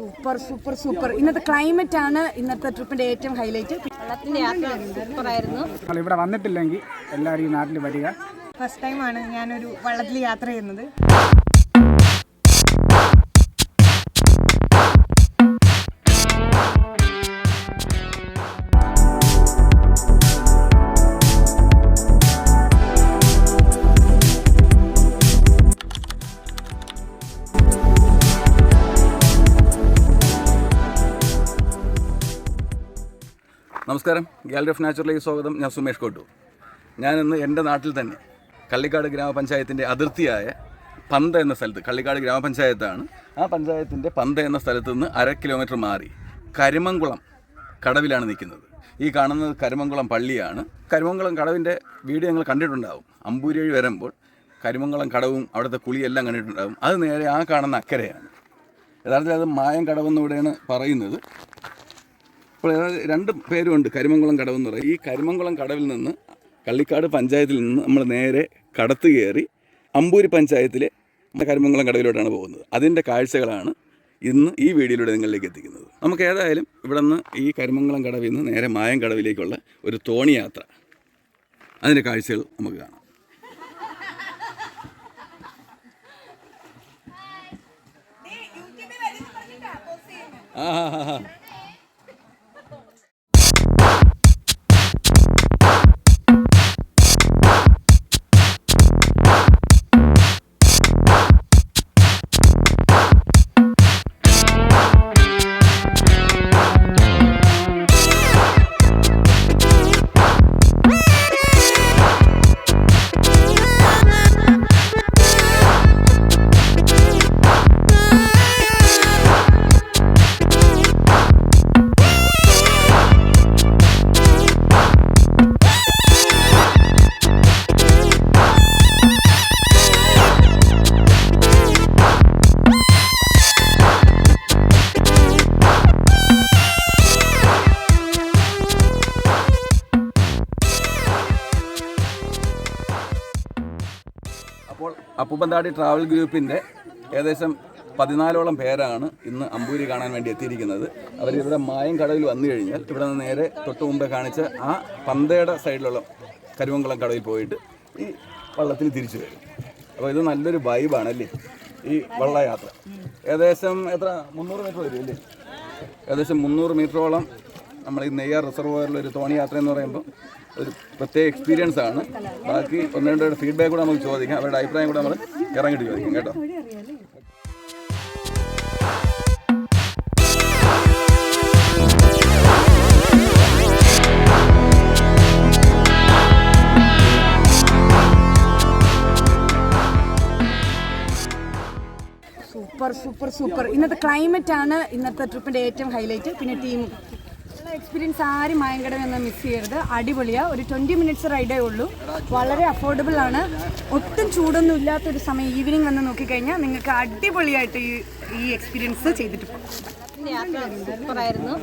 Super super super. ഇന്നത്തെ climate ആണ് ഇന്നത്തെ ട്രിപ്പിന്റെ ഏറ്റവും ഹൈലൈറ്റ് വെള്ളത്തിന്റെ യാത്ര സൂപ്പറായിരുന്നു. ഇവിടെ വന്നിട്ടില്ലെങ്കിൽ എല്ലാവരും ഈ നാട്ടിൽ വരിക. ഫസ്റ്റ് ടൈമാണ് ഞാനൊരു വള്ളത്തിൽ യാത്ര ചെയ്യുന്നത്. നമസ്കാരം. ഗാലറി ഓഫ് നാച്ചുറലേക്ക് സ്വാഗതം. ഞാൻ സുമേഷ് കോട്ടു ഞാനിന്ന് എന്റെ നാട്ടിൽ തന്നെ കള്ളിക്കാട് ഗ്രാമപഞ്ചായത്തിന്റെ അതിർത്തിയായ പന്ത എന്ന സ്ഥലത്ത് കള്ളിക്കാട് ഗ്രാമപഞ്ചായത്താണ്. ആ പഞ്ചായത്തിന്റെ പന്ത എന്ന സ്ഥലത്ത് നിന്ന് അര കിലോമീറ്റർ മാറി കരിമംകുളം കടവിലാണ് നിൽക്കുന്നത്. ഈ കാണുന്നത് കരിമംകുളം പള്ളിയാണ്. കരിമംകുളം കടവിന്റെ വീട് ഞങ്ങൾ കണ്ടിട്ടുണ്ടാവും. അമ്പൂരി വരുമ്പോൾ കരിമംഗളം കടവും അവിടുത്തെ കുളിയെല്ലാം കണ്ടിട്ടുണ്ടാകും അത് നേരെ ആ കാണുന്ന അക്കരയാണ്. യഥാർത്ഥത്തിൽ അത് മായം കടവെന്നിവിടെയാണ് പറയുന്നത്. ഏതാണ്ട് രണ്ട് പേരുമുണ്ട് കരിമംകുളം കടവ് എന്ന് പറയും. ഈ കരിമംകുളം കടവിൽ നിന്ന് കള്ളിക്കാട് പഞ്ചായത്തിൽ നിന്ന് നമ്മൾ നേരെ കടത്ത് കയറി അമ്പൂരി പഞ്ചായത്തിലെ കരിമംകുളം കടവിലോട്ടാണ് പോകുന്നത്. അതിന്റെ കാഴ്ചകളാണ് ഇന്ന് ഈ വീഡിയോയിലൂടെ നിങ്ങളിലേക്ക് എത്തിക്കുന്നത്. നമുക്ക് ഏതായാലും ഇവിടെ നിന്ന് ഈ കരിമംകുളം കടവിൽ നിന്ന് നേരെ മായം കടവിലേക്കുള്ള ഒരു തോണി യാത്ര. അതിന്റെ കാഴ്ചകൾ നമുക്ക് കാണാം. ആ ഹാ ഹാ ഹാ അപ്പോൾ അപ്പുപ്പന്താടി ട്രാവൽ ഗ്രൂപ്പിന്റെ ഏകദേശം പതിനാലോളം പേരാണ് ഇന്ന് അമ്പൂരി കാണാൻ വേണ്ടി എത്തിയിരിക്കുന്നത്. അവരിവിടെ മായം കടവിൽ വന്നു കഴിഞ്ഞാൽ ഇവിടെ നിന്ന് നേരെ തൊട്ട് മുമ്പേ കാണിച്ച ആ പന്തയുടെ സൈഡിലുള്ള കരുവങ്കുളം കടവിൽ പോയിട്ട് ഈ വള്ളത്തിൽ തിരിച്ചു വരും. അപ്പോൾ ഇത് നല്ലൊരു വൈബാണ് അല്ലേ ഈ വള്ളയാത്ര. ഏകദേശം എത്ര? മുന്നൂറ് മീറ്റർ വരും അല്ലേ? ഏകദേശം മുന്നൂറ് മീറ്ററോളം നമ്മൾ ഈ നെയ്യാർ റിസർവോയറിൽ ഒരു തോണി യാത്ര എന്ന് പറയുമ്പോൾ ഒരു പ്രത്യേക എക്സ്പീരിയൻസ് ആണ്. ബാക്കി ഒന്ന് രണ്ട് പേരുടെ ഫീഡ്ബാക്ക് കൂടെ നമുക്ക് ചോദിക്കാം. അവരുടെ അഭിപ്രായം കൂടെ നമ്മൾ ഇറങ്ങിയിട്ട് ചോദിക്കാം കേട്ടോ. സൂപ്പർ സൂപ്പർ സൂപ്പർ ഇന്നത്തെ ക്ലൈമറ്റ് ആണ് ഇന്നത്തെ ട്രിപ്പിന്റെ ഏറ്റവും ഹൈലൈറ്റ് പിന്നെ ടീം എക്സ്പീരിയൻസ് ആരും മായങ്കടം എന്ന് മിസ് ചെയ്യരുത്. അടിപൊളിയാ. ഒരു ട്വന്റി മിനിറ്റ്സ് റൈഡേ ഉള്ളൂ. വളരെ അഫോർഡബിൾ ആണ്. ഒട്ടും ചൂടൊന്നും ഇല്ലാത്തൊരു സമയം ഈവനിങ് വന്ന് നോക്കിക്കഴിഞ്ഞാൽ നിങ്ങൾക്ക് അടിപൊളിയായിട്ട് ഈ ഈ എക്സ്പീരിയൻസ് ചെയ്തിട്ട് പോകും. യാത്ര സൂപ്പറായിരുന്നു.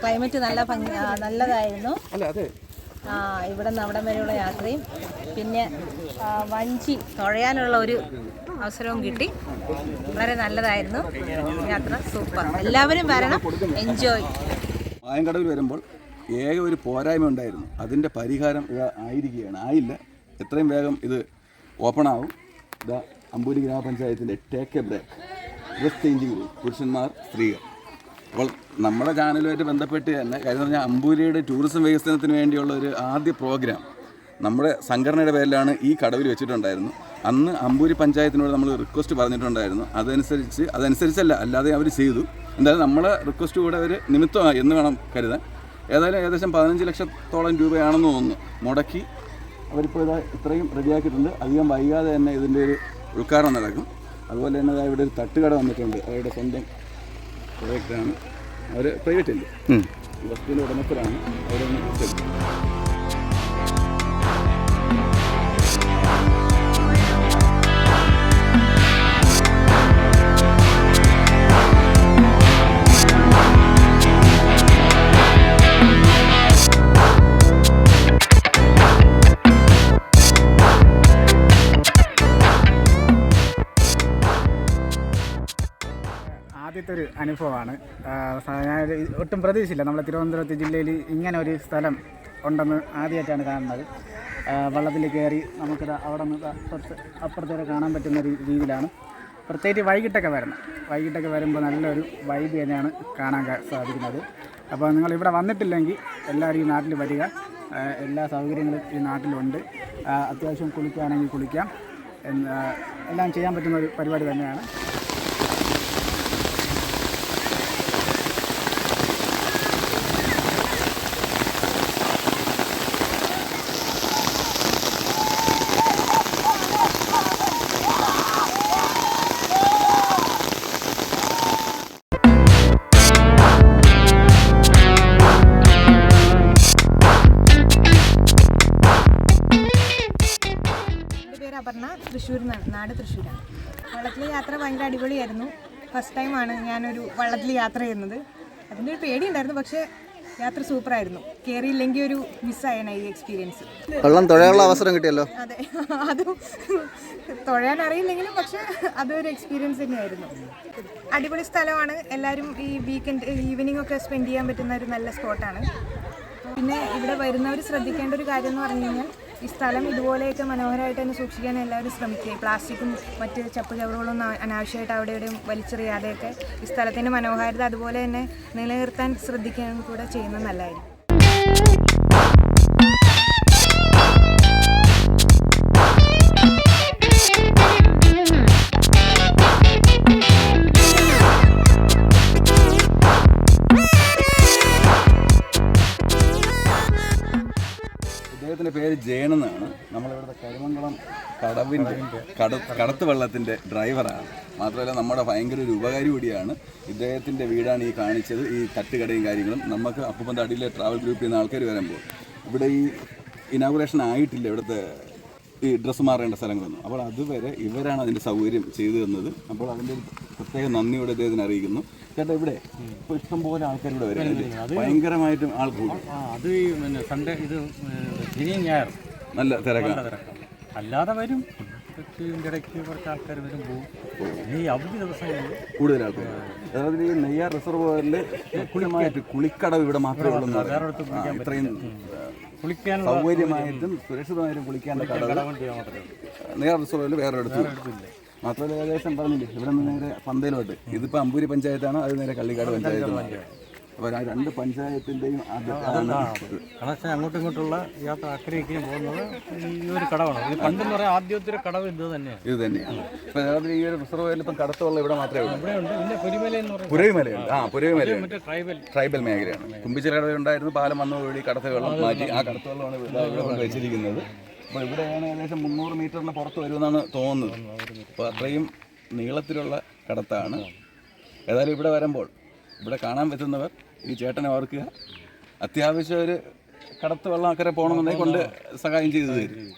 ക്ലൈമറ്റ് നല്ല ഭംഗി നല്ലതായിരുന്നു. അല്ല അതെ. ആ, ഇവിടെ നിന്ന് അവിടം വരെയുള്ള യാത്രയും പിന്നെ വഞ്ചി തുഴയാനുള്ള ഒരു അവസരവും കിട്ടി. വളരെ നല്ലതായിരുന്നു. യാത്ര സൂപ്പർ. എല്ലാവരും വരണം. എൻജോയ് മായങ്കടവിൽ വരുമ്പോൾ ഏക ഒരു പോരായ്മ ഉണ്ടായിരുന്നു. അതിന്റെ പരിഹാരം ഇത് ആയിരിക്കുകയാണ്. ആയില്ല. എത്രയും വേഗം ഇത് ഓപ്പൺ ആവും. ഇതാ അമ്പൂരി ഗ്രാമപഞ്ചായത്തിന്റെ take a break dress changing room പുരുഷന്മാർ സ്ത്രീകൾ. അപ്പോൾ നമ്മുടെ ചാനലുമായിട്ട് ബന്ധപ്പെട്ട് തന്നെ കാര്യം പറഞ്ഞാൽ അമ്പൂരിയുടെ ടൂറിസം വികസനത്തിന് വേണ്ടിയുള്ള ഒരു ആദ്യ പ്രോഗ്രാം നമ്മുടെ സംഘടനയുടെ പേരിലാണ് ഈ കടവിൽ വെച്ചിട്ടുണ്ടായിരുന്നു. അന്ന് അമ്പൂരി പഞ്ചായത്തിനോട് നമ്മൾ റിക്വസ്റ്റ് പറഞ്ഞിട്ടുണ്ടായിരുന്നു. അതനുസരിച്ച് അതനുസരിച്ചല്ല അല്ലാതെ അവർ ചെയ്തു. എന്തായാലും നമ്മളെ റിക്വസ്റ്റ് കൂടെ അവർ നിമിത്തമായി എന്ന് വേണം കരുതാൻ. ഏതായാലും ഏകദേശം പതിനഞ്ച് ലക്ഷത്തോളം രൂപയാണെന്ന് തോന്നുന്നു. മുടക്കി അവരിപ്പോൾ ഇതാ ഇത്രയും റെഡിയാക്കിയിട്ടുണ്ട്. അധികം വൈകാതെ തന്നെ ഇതിന്റെ ഒരു ഉദ്ഘാടനം നടക്കും. അതുപോലെ തന്നെ ഇവിടെ ഒരു തട്ടുകട വന്നിട്ടുണ്ട്. അവരുടെ സ്വന്തം പ്രോജക്റ്റാണ് അവർ പ്രൈവറ്റ് അല്ലേ? ബസ്സിന്റെ വസ്തുവിന്റെ ഉടമസ്ഥരാണ്. അവരൊന്ന് ആദ്യത്തെ ഒരു അനുഭവമാണ് ഞാൻ ഒട്ടും പ്രതീക്ഷിച്ചില്ല. നമ്മുടെ തിരുവനന്തപുരത്ത് ജില്ലയിൽ ഇങ്ങനെ ഒരു സ്ഥലം ഉണ്ടെന്ന് ആദ്യമായിട്ടാണ് കാണുന്നത്. വള്ളത്തിൽ കയറി നമുക്കിത് അവിടെ നിന്ന് അപ്പുറത്ത് അപ്പുറത്തേക്ക് കാണാൻ പറ്റുന്ന ഒരു രീതിയിലാണ്. പ്രത്യേകിച്ച് വൈകിട്ടൊക്കെ വരണം. വൈകിട്ടൊക്കെ വരുമ്പോൾ നല്ലൊരു വൈബ് തന്നെയാണ് കാണാൻ സാധിക്കുന്നത്. അപ്പോൾ നിങ്ങൾ ഇവിടെ വന്നിട്ടില്ലെങ്കിൽ എല്ലാവരും ഈ നാട്ടിൽ വരിക. എല്ലാ സൗകര്യങ്ങളും ഈ നാട്ടിലുണ്ട്. അത്യാവശ്യം കുളിക്കുകയാണെങ്കിൽ കുളിക്കാം. എല്ലാം ചെയ്യാൻ പറ്റുന്ന ഒരു പരിപാടി തന്നെയാണ്. എന്റെ തൃശ്ശൂരിൽ നിന്നാണ് നാട് തൃശ്ശൂരാണ്. വള്ളത്തിൽ യാത്ര ഭയങ്കര അടിപൊളിയായിരുന്നു. ഫസ്റ്റ് ടൈമാണ് ഞാനൊരു വള്ളത്തിൽ യാത്ര ചെയ്യുന്നത്. അതിന്റെ ഒരു പേടിയുണ്ടായിരുന്നു പക്ഷേ യാത്ര സൂപ്പറായിരുന്നു. കയറിയില്ലെങ്കിൽ ഒരു മിസ്സായാണ് ഈ എക്സ്പീരിയൻസ് വെള്ളം തുഴയുള്ള അവസരം കിട്ടിയല്ലോ? അതെ. അതും തുഴയാൻ അറിയില്ലെങ്കിലും പക്ഷെ അതൊരു എക്സ്പീരിയൻസ് തന്നെയായിരുന്നു. അടിപൊളി സ്ഥലമാണ്. എല്ലാവരും ഈ വീക്കെൻഡ് ഈവനിങ് ഒക്കെ സ്പെൻഡ് ചെയ്യാൻ പറ്റുന്ന ഒരു നല്ല സ്പോട്ടാണ് പിന്നെ ഇവിടെ വരുന്നവർ ശ്രദ്ധിക്കേണ്ട ഒരു കാര്യം എന്ന് പറഞ്ഞു കഴിഞ്ഞാൽ ഈ സ്ഥലം ഇതുപോലെയൊക്കെ മനോഹരമായിട്ട് തന്നെ സൂക്ഷിക്കാൻ എല്ലാവരും ശ്രമിക്കുക. പ്ലാസ്റ്റിക്കും മറ്റ് ചപ്പ് ചവറുകളൊന്നും അനാവശ്യമായിട്ട് അവിടെ ഇവിടെയും വലിച്ചെറിയാതെയൊക്കെ ഈ സ്ഥലത്തിന്റെ മനോഹാരിത അതുപോലെ തന്നെ നിലനിർത്താൻ ശ്രദ്ധിക്കുകയും കൂടെ ചെയ്യുന്നത് നല്ലതായിരിക്കും. ഇദ്ദേഹത്തിന്റെ പേര് ജയൻ എന്നാണ്. നമ്മളിവിടുത്തെ കരിമംഗളം കടവിന്റെ കട കടത്ത് വെള്ളത്തിന്റെ ഡ്രൈവറാണ്. മാത്രമല്ല നമ്മുടെ ഭയങ്കര ഒരു ഉപകാരി കൂടിയാണ്. ഇദ്ദേഹത്തിന്റെ വീടാണ് ഈ കാണിച്ചത്. ഈ തട്ടുകടയും കാര്യങ്ങളും. നമുക്ക് അപ്പം അടിയിലെ ട്രാവൽ ഗ്രൂപ്പിൽ നിന്ന് ആൾക്കാർ വരുമ്പോൾ ഇവിടെ ഈ ഇനാഗുറേഷൻ ആയിട്ടില്ല ഇവിടുത്തെ ഈ ഡ്രസ്സ് മാറേണ്ട സ്ഥലങ്ങളൊന്നും. അപ്പോൾ അതുവരെ ഇവരാണ് അതിന്റെ സൗകര്യം ചെയ്തു തന്നത്. അപ്പോൾ അതിന്റെ ഒരു പ്രത്യേക നന്ദിയോടെ അദ്ദേഹത്തിന് അറിയിക്കുന്നു. ചേട്ടാ ഇവിടെ ഇപ്പോൾ ഇഷ്ടംപോലെ ആൾക്കാർ ഇവിടെ വരും ഭയങ്കരമായിട്ടും ആൾക്കൂടും അത് പിന്നെ സൺഡേ ഇത് ശനിയും ഞായറും. നല്ല തിരക്കാണ് അല്ലാതെ വരും. ഇതിന്റെ ഇടയ്ക്ക് കുറച്ച് ആൾക്കാർ വരും പോകും. ഇനി ഈ അവധി ദിവസങ്ങളിൽ കൂടുതൽ ആൾക്കാർ അതായത് ഈ നെയ്യാർ റിസർവോയറിൽ കുളിമായിട്ട് കുളിക്കടവ് ഇവിടെ മാത്രമേ ഉള്ളൂ ഇത്രയും കുളിക്കാൻ സൗകര്യമായിട്ടും സുരക്ഷിതമായിട്ടും കുളിക്കാനുള്ള കടവ് നെയ്യാർ റിസർവോയറിൽ വേറെ അടുത്ത് മാത്രമല്ല ഏകദേശം പറഞ്ഞില്ലേ ഇവിടെ നിന്ന് നേരെ പന്തയിലോട്ട്. ഇതിപ്പോൾ അമ്പൂരി പഞ്ചായത്താണ്? അത് നേരെ കള്ളിക്കാട് പഞ്ചായത്താണ് രണ്ട് പഞ്ചായത്തിന്റെയും കണക്ഷൻ അങ്ങോട്ടും ഇങ്ങോട്ടുള്ള യാത്ര അക്കരയ്ക്കും പോകുന്നത് ഈ ഒരു കടവാണ്. പണ്ടെന്ന് പറയാൻ ആദ്യത്തെ ഒരു കടവ് ഇത് തന്നെയാണ്. ഇത് തന്നെയാണ്. ഇപ്പം അതായത് ഈ ഒരു റിസർവോയറിൽ ഇപ്പം കടത്തുള്ള ഇവിടെ മാത്രമേ ഉള്ളൂ. ഇവിടെ ഉണ്ട്. പിന്നെ പുരിമല എന്ന് പറയുന്നത് പുരവിമലയുണ്ട് ആ പുരവിമല ട്രൈബൽ ട്രൈബൽ മേഖലയാണ്. കുമ്പിച്ചില കടവുണ്ടായിരുന്നു പാലം വന്നതോടുകൂടി കടത്ത വെള്ളം മാറ്റി ആ കടത്ത വെള്ളമാണ് ഇവിടെ ഇവിടെ കൊണ്ട് വെച്ചിരിക്കുന്നത്. അപ്പോൾ ഇവിടെയാണ് ഏകദേശം മുന്നൂറ് മീറ്ററിന് പുറത്ത് വരുമെന്നാണ് തോന്നുന്നത്. അപ്പോൾ അത്രയും നീളത്തിലുള്ള കടത്താണ്. ഏതായാലും ഇവിടെ വരുമ്പോൾ ഇവിടെ കാണാൻ പറ്റുന്നവർ ഈ ചേട്ടനെ ഓർക്കുക. അത്യാവശ്യം ഒരു കടത്ത് വെള്ളം അക്കരെ പോകണമെന്നുണ്ടെങ്കിൽ കൊണ്ട് സഹായം ചെയ്തു തരും.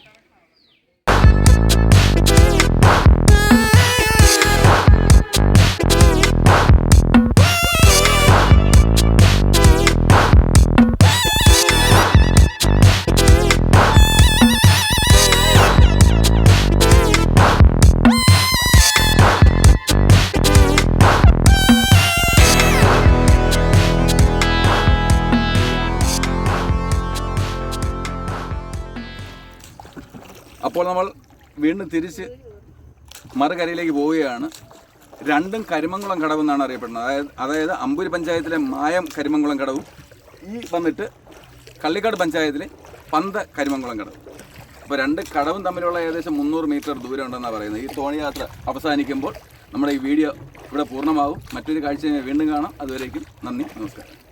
നമ്മൾ വീണ്ടും തിരിച്ച് മറുകരയിലേക്ക് പോവുകയാണ്. രണ്ടും കരിമംകുളം കടവ് എന്നാണ് അറിയപ്പെടുന്നത്. അതായത് അതായത് അമ്പൂരി പഞ്ചായത്തിലെ മായം കരിമംകുളം കടവും ഈ വന്നിട്ട് കള്ളിക്കാട് പഞ്ചായത്തിലെ പന്ത കരിമംകുളം കടവ്. അപ്പോൾ രണ്ട് കടവും തമ്മിലുള്ള ഏകദേശം മുന്നൂറ് മീറ്റർ ദൂരം ഉണ്ടെന്നാണ് പറയുന്നത്. ഈ തോണി യാത്ര അവസാനിക്കുമ്പോൾ നമ്മുടെ ഈ വീഡിയോ ഇവിടെ പൂർണമാകും മറ്റൊരു കാഴ്ച വീണ്ടും കാണാം. അതുവരേക്കും നന്ദി നമസ്കാരം.